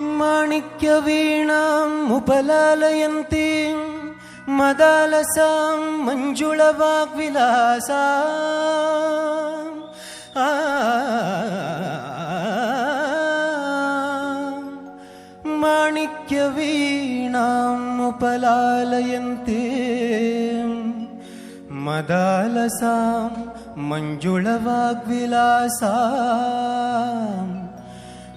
माणिक्यवीणाम् उपलालयन्ती मदालसां मञ्जुळवाग्विलासा आ माणिक्यवीणाम् उपलालयन्ती मदालसां मञ्जुळवाग्विलासा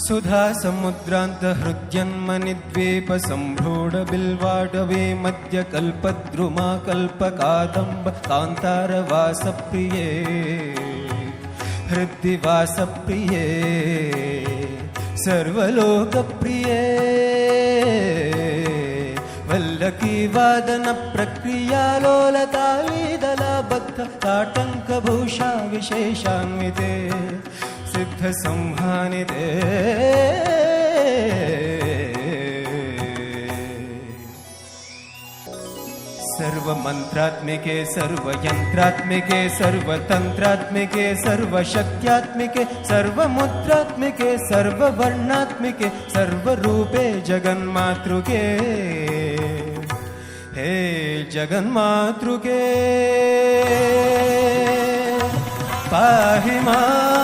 सुधा समुद्रान्त हृद्यन्मनिद्वीप सम्भ्रूढ बिल्वाडवे मध्य कल्पद्रुमा कल्पकादम्ब कान्तारवासप्रिये। हृद्दिवासप्रिये। सर्वलोकप्रिये। वल्लकी वादन विशेषान्विते सिद्धसंहानिते सर्वमन्त्रात्मिके सर्वयन्त्रात्मिके सर्वतन्त्रात्मिके सर्वशक्त्यात्मिके सर्वमुद्रात्मिके सर्ववर्णात्मिके सर्वरूपे जगन्मातृके। हे जगन्मातृके पाहि मा